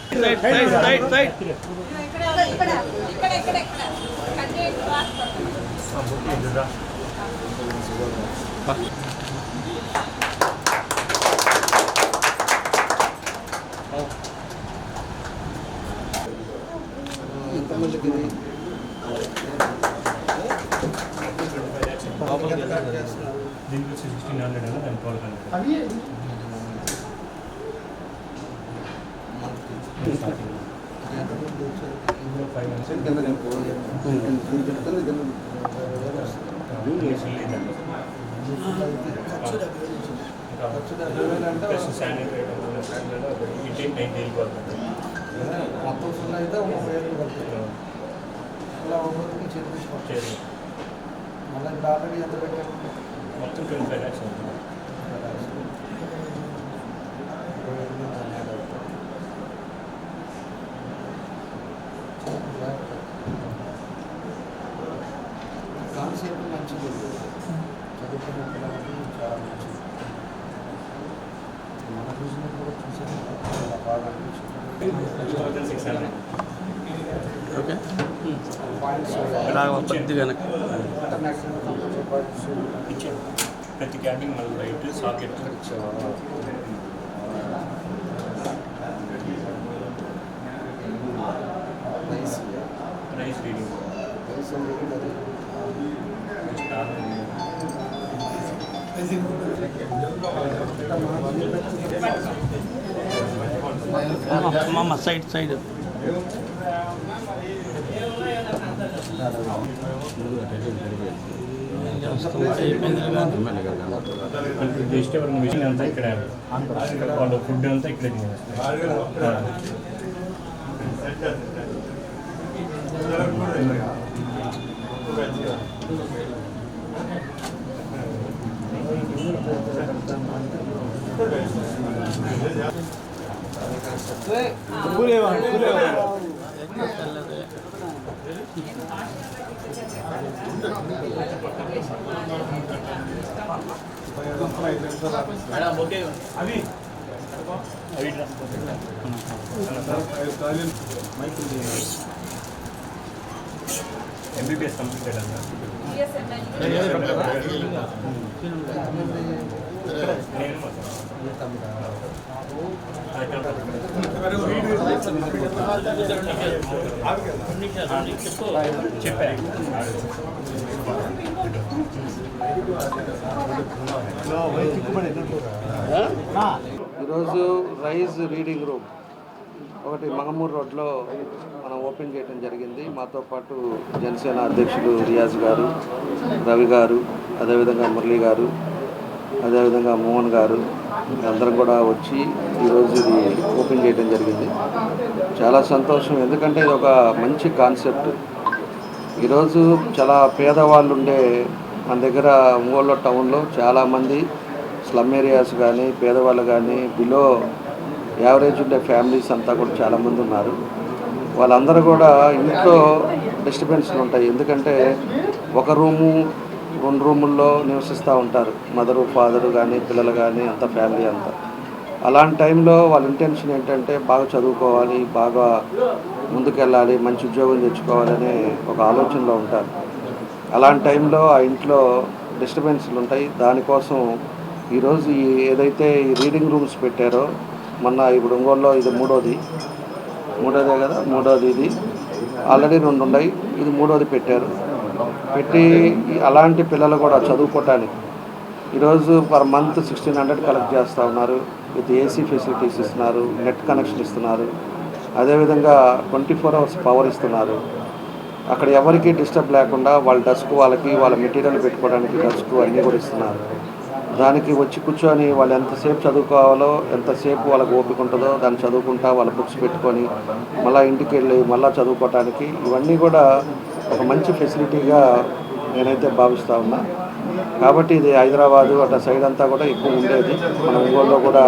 ఇక్కడ కట్టి రాసుకోండి దీనికి వచ్చి సిక్స్టీన్ హండ్రెడ్ అండి దాని twelve hundred five plus sanitary ఇంటికి నైన్ వెళ్ళిపోతుంది మొత్తం ఫుల్ అయితే ఒక ముప్పై ఏళ్ళు పడుతుంది అలా ఒక్కొక్కరికి చేతికి మళ్ళీ ఇప్పుడు ఆల్రెడీ ఎంత పెట్టారు మొత్తం ట్వంటీ ఫైవ్ ల్యాక్స్ అవుతుంది. కాన్సెప్ట్ మంచిది. చదువుకున్న పిల్లలకి చాలా మంచిది. మన చూసినప్పుడు కూడా చూసాను చాలా బాగా అనిపించింది. ఓకే ప్రతి క్యాంటీన్ మళ్ళీ లైట్ సాకెట్. అమ్మమ్మ సైడ్ సైడ్. వెజిటేబుల్ మిషన్ అంతా ఇక్కడ ఫుడ్ అంతా ఇక్కడ ఎంబీబీఎస్ కంప్లీటెడ్ అన్న జిఎస్ఎంఎల్ నేను చెప్పారు ఈరోజు రైజ్ రీడింగ్ రూమ్. ఒకటి మహమూర్ రోడ్లో మనం ఓపెన్ చేయడం జరిగింది. మాతో పాటు జనసేన అధ్యక్షుడు రియాజ్ గారు రవి గారు అదేవిధంగా మురళి గారు అదేవిధంగా మోహన్ గారు అందరం కూడా వచ్చి ఈరోజు ఇది ఓపెన్ చేయడం జరిగింది. చాలా సంతోషం. ఎందుకంటే ఇది ఒక మంచి కాన్సెప్ట్. ఈరోజు చాలా పేదవాళ్ళు ఉండే మన దగ్గర ఒంగోలు టౌన్లో చాలామంది స్లమ్ ఏరియాస్ కానీ పేదవాళ్ళు కానీ బిలో యావరేజ్ ఉండే ఫ్యామిలీస్ అంతా కూడా చాలామంది ఉన్నారు. వాళ్ళందరూ కూడా ఇంట్లో డిస్టర్బెన్స్లు ఉంటాయి. ఎందుకంటే ఒక రూము రెండు రూముల్లో నివసిస్తూ ఉంటారు. మదరు ఫాదరు కానీ పిల్లలు కానీ అంత ఫ్యామిలీ అంతా. అలాంటి టైంలో వాళ్ళ ఇంటెన్షన్ ఏంటంటే బాగా చదువుకోవాలి బాగా ముందుకెళ్ళాలి మంచి ఉద్యోగం తెచ్చుకోవాలనే ఒక ఆలోచనలో ఉంటారు. అలాంటి టైంలో ఆ ఇంట్లో డిస్టర్బెన్స్లు ఉంటాయి. దానికోసం ఈరోజు ఈ ఏదైతే ఈ రీడింగ్ రూమ్స్ పెట్టారో మొన్న ఇప్పుడు ఒంగోలులో ఇది మూడోది. మూడోదే కదా? మూడోది ఇది. ఆల్రెడీ రెండు ఉన్నాయి. ఇది మూడోది పెట్టారు. పెట్టి అలాంటి పిల్లలు కూడా చదువుకోవటానికి ఈరోజు per month sixteen hundred collect చేస్తూ ఉన్నారు. విత్ ఏసీ ఫెసిలిటీస్ ఇస్తున్నారు నెట్ కనెక్షన్ ఇస్తున్నారు. అదేవిధంగా ట్వంటీ ఫోర్ అవర్స్ పవర్ ఇస్తున్నారు. అక్కడ ఎవరికి డిస్టర్బ్ లేకుండా వాళ్ళ డస్క్ వాళ్ళకి వాళ్ళ మెటీరియల్ పెట్టుకోవడానికి డస్క్ అన్నీ కూడా ఇస్తున్నారు. దానికి వచ్చి కూర్చొని వాళ్ళు ఎంతసేపు చదువుకోవాలో ఎంతసేపు వాళ్ళకి ఓపిక ఉంటుందో దాన్ని చదువుకుంటా వాళ్ళ బుక్స్ పెట్టుకొని మళ్ళీ ఇంటికి వెళ్ళి మళ్ళీ చదువుకోవటానికి ఇవన్నీ కూడా ఒక మంచి ఫెసిలిటీగా నేనైతే భావిస్తూ ఉన్నా. కాబట్టి ఇది హైదరాబాదు అట్లా సైడ్ అంతా కూడా ఎక్కువ ఉండేది. మన ఒంగోలులో కూడా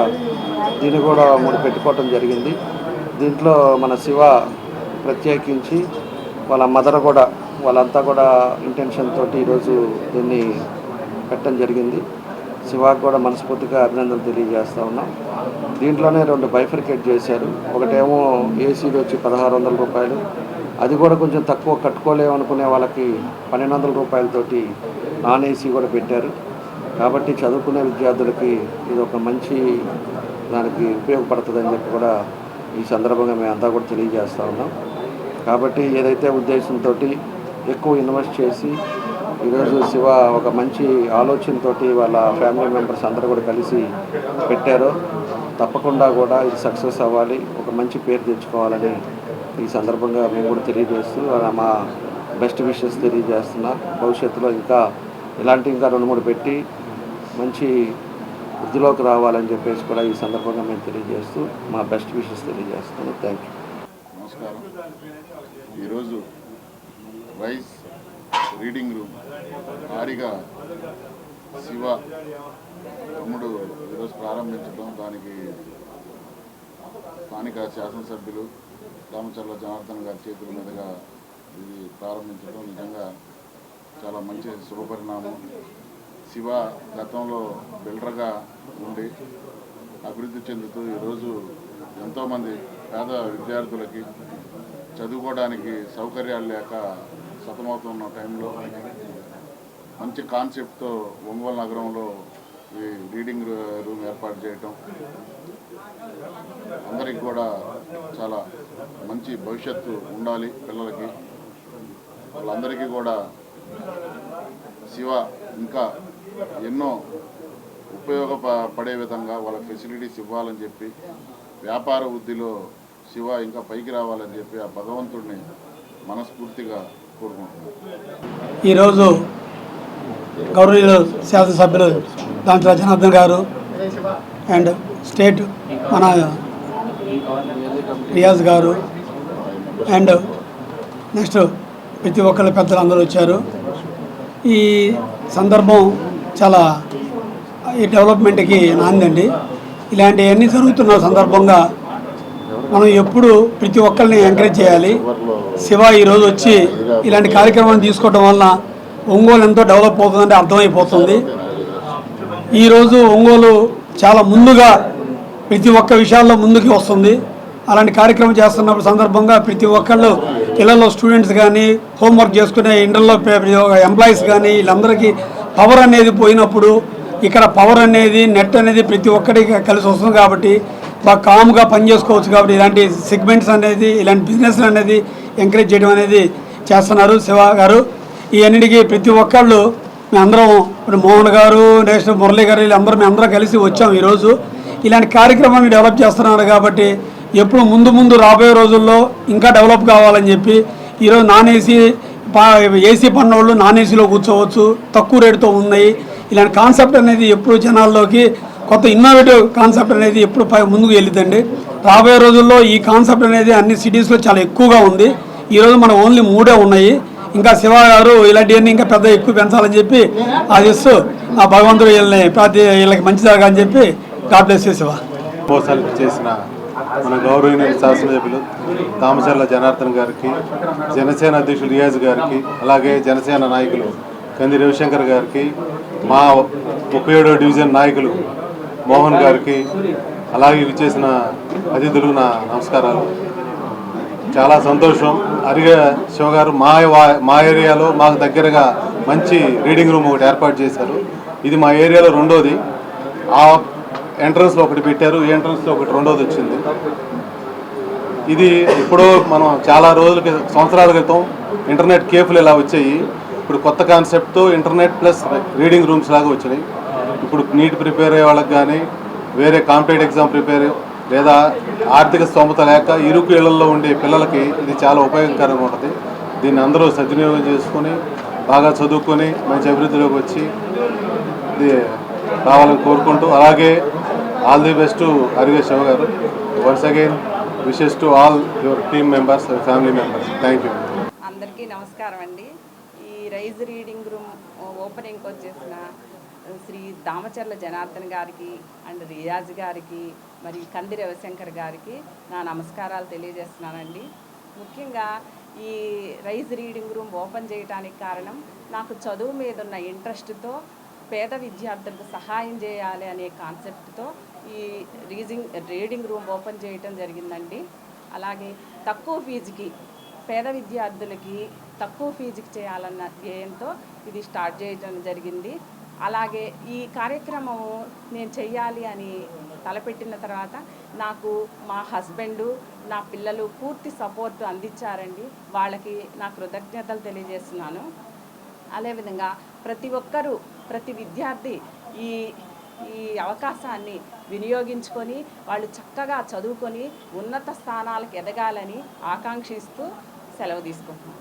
దీన్ని కూడా మూడు పెట్టుకోవటం జరిగింది. దీంట్లో మన శివ ప్రత్యేకించి వాళ్ళ మదర్ కూడా వాళ్ళంతా కూడా ఇంటెన్షన్ తోటి ఈరోజు దీన్ని పెట్టడం జరిగింది. శివాకు కూడా మనస్ఫూర్తిగా అభినందనలు తెలియజేస్తూ ఉన్నాం. దీంట్లోనే రెండు బైఫర్కేట్ చేశారు. ఒకటేమో ఏసీలు వచ్చి పదహారు వందల రూపాయలు అది కూడా కొంచెం తక్కువ కట్టుకోలేము అనుకునే వాళ్ళకి పన్నెండు వందల రూపాయలతోటి నాన్ ఏసీ కూడా పెట్టారు. కాబట్టి చదువుకునే విద్యార్థులకి ఇది ఒక మంచి దానికి ఉపయోగపడుతుందని చెప్పి కూడా ఈ సందర్భంగా మేము అంతా కూడా తెలియజేస్తూ ఉన్నాం. కాబట్టి ఏదైతే ఉద్దేశంతో ఎక్కువ ఇన్వెస్ట్ చేసి ఈరోజు శివ ఒక మంచి ఆలోచనతోటి వాళ్ళ ఫ్యామిలీ మెంబర్స్ అందరూ కూడా కలిసి పెట్టారు తప్పకుండా కూడా ఇది సక్సెస్ అవ్వాలి. ఒక మంచి పేరు తెచ్చుకోవాలని ఈ సందర్భంగా మేము కూడా తెలియజేస్తూ మా బెస్ట్ విషెస్ తెలియజేస్తున్నా భవిష్యత్తులో ఇంకా ఇలాంటి ఇంకా రెండు మూడు పెట్టి మంచి వృద్ధిలోకి రావాలని చెప్పేసి కూడా ఈ సందర్భంగా మేము తెలియజేస్తూ మా బెస్ట్ విషెస్ తెలియజేస్తున్నాను థ్యాంక్ యూ. నమస్కారం. ఈరోజు రైస్ రీడింగ్ రూమ్ భారీగా శివ తమ్ముడు ఈరోజు ప్రారంభించడం దానికి స్థానిక శాసనసభ్యులు రామచర్ల జనార్దన్ గారి చేతుల మీదుగా ఇది ప్రారంభించడం నిజంగా చాలా మంచి శుభపరిణామం. శివ గతంలో బిల్డర్గా ఉండి అభివృద్ధి చెందుతూ ఈరోజు ఎంతోమంది పేద విద్యార్థులకి చదువుకోవడానికి సౌకర్యాలు లేక సతమవుతున్న టైంలో మంచి కాన్సెప్ట్తో ఒంగోలు నగరంలో ఈ రీడింగ్ రూమ్ ఏర్పాటు చేయటం అందరికి కూడా చాలా మంచి భవిష్యత్తు ఉండాలి పిల్లలకి. వాళ్ళందరికీ కూడా శివ ఇంకా ఎన్నో ఉపయోగపడే విధంగా వాళ్ళ ఫెసిలిటీస్ ఇవ్వాలని చెప్పి వ్యాపార వృద్ధిలో శివ ఇంకా పైకి రావాలని చెప్పి ఆ భగవంతుడిని మనస్ఫూర్తిగా కోరుకుంటున్నాను. ఈరోజు గౌరవ శాసనసభ్యులు దాంట్లో జనార్దన్ గారు అండ్ స్టేట్ మన రియాజ్ గారు అండ్ నెక్స్ట్ ప్రతి ఒక్కళ్ళ పెద్దలు అందరూ వచ్చారు. ఈ సందర్భం చాలా ఈ డెవలప్మెంట్కి నాందండి. ఇలాంటివన్నీ జరుగుతున్న సందర్భంగా మనం ఎప్పుడు ప్రతి ఒక్కరిని ఎంకరేజ్ చేయాలి. శివ ఈరోజు వచ్చి ఇలాంటి కార్యక్రమాన్ని తీసుకోవడం వలన ఒంగోలు ఎంతో డెవలప్ అవుతుందంటే అర్థమైపోతుంది. ఈరోజు ఒంగోలు చాలా ముందుగా ప్రతి ఒక్క విషయాల్లో ముందుకు వస్తుంది. అలాంటి కార్యక్రమం చేస్తున్న సందర్భంగా ప్రతి ఒక్కళ్ళు ఇళ్ళలో స్టూడెంట్స్ కానీ హోంవర్క్ చేసుకునే ఇంటర్లో ఎంప్లాయీస్ కానీ వీళ్ళందరికీ పవర్ అనేది పోయినప్పుడు ఇక్కడ పవర్ అనేది నెట్ అనేది ప్రతి ఒక్కరికి కలిసి వస్తుంది కాబట్టి బాగా కామ్గా పనిచేసుకోవచ్చు కాబట్టి ఇలాంటి సెగ్మెంట్స్ అనేది ఇలాంటి బిజినెస్ అనేది ఎంకరేజ్ చేయడం అనేది చేస్తున్నారు శివ గారు. ఈ అన్నిటికీ ప్రతి ఒక్కళ్ళు మేమందరం ఇప్పుడు మోహన్ గారు నెక్స్ట్ మురళీ గారు వీళ్ళందరూ మేమందరం కలిసి వచ్చాం ఈరోజు. ఇలాంటి కార్యక్రమాన్ని డెవలప్ చేస్తున్నారు కాబట్టి ఎప్పుడు ముందు ముందు రాబోయే రోజుల్లో ఇంకా డెవలప్ కావాలని చెప్పి ఈరోజు నాన్ ఏసీ ఏసీ పన్నోళ్ళు నాన్ ఏసీలో కూర్చోవచ్చు. తక్కువ రేటుతో ఉన్నాయి. ఇలాంటి కాన్సెప్ట్ అనేది ఎప్పుడు జనాల్లోకి కొత్త ఇన్నోవేటివ్ కాన్సెప్ట్ అనేది ఎప్పుడు ముందుకు వెళ్ళిందండి రాబోయే రోజుల్లో ఈ కాన్సెప్ట్ అనేది అన్ని సిటీస్లో చాలా ఎక్కువగా ఉంది. ఈరోజు మన ఓన్లీ మూడే ఉన్నాయి. ఇంకా శివ గారు ఇలాంటివన్నీ ఇంకా పెద్ద ఎక్కువ పెంచాలని చెప్పి ఆదిస్తూ ఆ భగవంతుడు వీళ్ళని ప్రతి వీళ్ళకి మంచి జరగాలని చెప్పి గాడ్ బ్లెస్ చేసిన మన గౌరవనీయ శాసనసభ్యులు తామచర్ల జనార్దన్ గారికి జనసేన అధ్యక్షుడు రియాజ్ గారికి అలాగే జనసేన నాయకులు కంది రవిశంకర్ గారికి మా ముప్పై ఏడో డివిజన్ నాయకులు మోహన్ గారికి అలాగే చేసిన అతిథులు నా నమస్కారాలు. చాలా సంతోషం. అరిగే శివగారు మా వా- మా ఏరియాలో మాకు దగ్గరగా మంచి రీడింగ్ రూమ్ ఒకటి ఏర్పాటు చేశారు. ఇది మా ఏరియాలో రెండోది. ఆ ఎంట్రన్స్లో ఒకటి పెట్టారు. ఈ ఎంట్రన్స్లో ఒకటి రెండోది వచ్చింది. ఇది ఎప్పుడో మనం చాలా రోజుల క్రితం సంవత్సరాల క్రితం ఇంటర్నెట్ కేఫ్లు ఇలా వచ్చాయి. ఇప్పుడు కొత్త కాన్సెప్ట్తో ఇంటర్నెట్ ప్లస్ రీడింగ్ రూమ్స్ లాగా వచ్చినాయి. ఇప్పుడు నీట్ ప్రిపేర్ అయ్యే వాళ్ళకి కానీ వేరే కాంపిటేటివ్ ఎగ్జామ్ ప్రిపేర్ లేదా ఆర్థిక స్తోమత లేక ఇరుకు ఇళ్ళలో ఉండే పిల్లలకి ఇది చాలా ఉపయోగకరంగా ఉంటుంది. దీన్ని అందరూ సద్వినియోగం చేసుకొని బాగా చదువుకొని మంచి అభివృద్ధిలోకి వచ్చి ఇది రావాలని కోరుకుంటూ అలాగే all the best Arige Siva గారు. Once again wishes to all your team members family members thank you అందరికీ నమస్కారం అండి. ఈ రైజ్ రీడింగ్ రూమ్ ఓపెనింగ్కి వచ్చేసిన శ్రీ దామచర్ల జనార్దన్ గారికి అండ్ రియాజ్ గారికి మరి కంది రవిశంకర్ గారికి నా నమస్కారాలు తెలియజేస్తున్నానండి. ముఖ్యంగా ఈ రైజ్ రీడింగ్ రూమ్ ఓపెన్ చేయడానికి కారణం నాకు చదువు మీద ఉన్న ఇంట్రెస్ట్తో పేద విద్యార్థులకు సహాయం చేయాలి అనే కాన్సెప్ట్తో ఈ రీజింగ్ రీడింగ్ రూమ్ ఓపెన్ చేయటం జరిగిందండి. అలాగే తక్కువ ఫీజుకి పేద విద్యార్థులకి తక్కువ ఫీజుకి చేయాలన్న ధ్యేయంతో ఇది స్టార్ట్ చేయడం జరిగింది. అలాగే ఈ కార్యక్రమము నేను చెయ్యాలి అని తలపెట్టిన తర్వాత నాకు మా హస్బెండు నా పిల్లలు పూర్తి సపోర్ట్ అందించారండి. వాళ్ళకి నా కృతజ్ఞతలు తెలియజేస్తున్నాను. అదేవిధంగా ప్రతి ఒక్కరూ ప్రతి విద్యార్థి ఈ ఈ అవకాశాన్ని వినియోగించుకొని వాళ్ళు చక్కగా చదువుకొని ఉన్నత స్థానాలకు ఎదగాలని ఆకాంక్షిస్తూ సెలవు తీసుకుంటున్నాను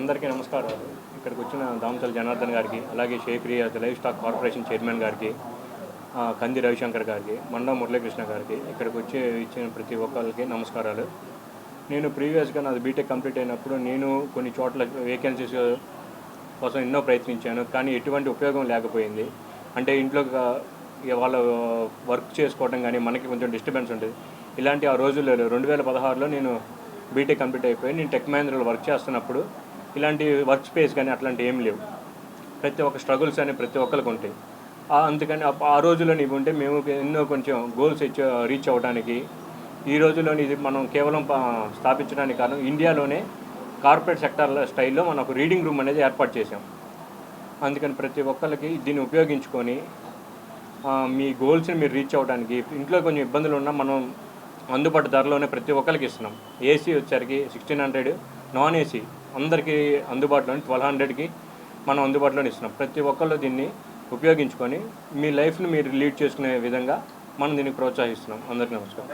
అందరికీ నమస్కారాలు. ఇక్కడికి వచ్చిన దామచల్ జనార్దన్ గారికి అలాగే Shaik livestock corporation chairman గారికి కంది రవిశంకర్ గారికి మండ మురళీకృష్ణ గారికి ఇక్కడికి వచ్చి ఇచ్చిన ప్రతి ఒక్కరికి నమస్కారాలు. నేను ప్రీవియస్గా నాది బీటెక్ కంప్లీట్ అయినప్పుడు నేను కొన్ని చోట్ల వేకెన్సీస్ కోసం ఎన్నో ప్రయత్నించాను కానీ ఎటువంటి ఉపయోగం లేకపోయింది. అంటే ఇంట్లో ఇక వాళ్ళ వర్క్ చేసుకోవడం కానీ మనకి కొంచెం డిస్టర్బెన్స్ ఉంటుంది. ఇలాంటి ఆ రోజుల్లో రెండు వేల పదహారులో నేను బీటెక్ కంప్లీట్ అయిపోయి నేను టెక్ మహేంద్రలో వర్క్ చేస్తున్నప్పుడు ఇలాంటి వర్క్ స్పేస్ కానీ అట్లాంటి ఏం లేవు. ప్రతి ఒక్క స్ట్రగుల్స్ అని ప్రతి ఒక్కరికి ఉంటాయి. అందుకని ఆ- రోజుల్లో నీవు ఉంటే మేము ఎన్నో కొంచెం గోల్స్ రీచ్ అవ్వడానికి ఈ రోజుల్లో ఇది మనం కేవలం స్థాపించడానికి కారణం ఇండియాలోనే కార్పొరేట్ సెక్టర్ స్టైల్లో మనం ఒక రీడింగ్ రూమ్ అనేది ఏర్పాటు చేసాం అందుకని ప్రతి ఒక్కరికి దీన్ని ఉపయోగించుకొని మీ గోల్స్ని మీరు రీచ్ అవ్వడానికి ఇంట్లో కొంచెం ఇబ్బందులు ఉన్నా మనం అందుబాటు ధరలోనే ప్రతి ఒక్కరికి ఇస్తున్నాం. ఏసీ వచ్చరికి సిక్స్టీన్ హండ్రెడ్ నాన్ ఏసీ అందరికీ అందుబాటులో ట్వెల్వ్ హండ్రెడ్కి మనం అందుబాటులోనే ఇస్తున్నాం. ప్రతి ఒక్కళ్ళు దీన్ని ఉపయోగించుకొని మీ లైఫ్ని మీరు లీడ్ చేసుకునే విధంగా మనం దీన్ని ప్రోత్సహిస్తున్నాం. అందరికీ నమస్కారం.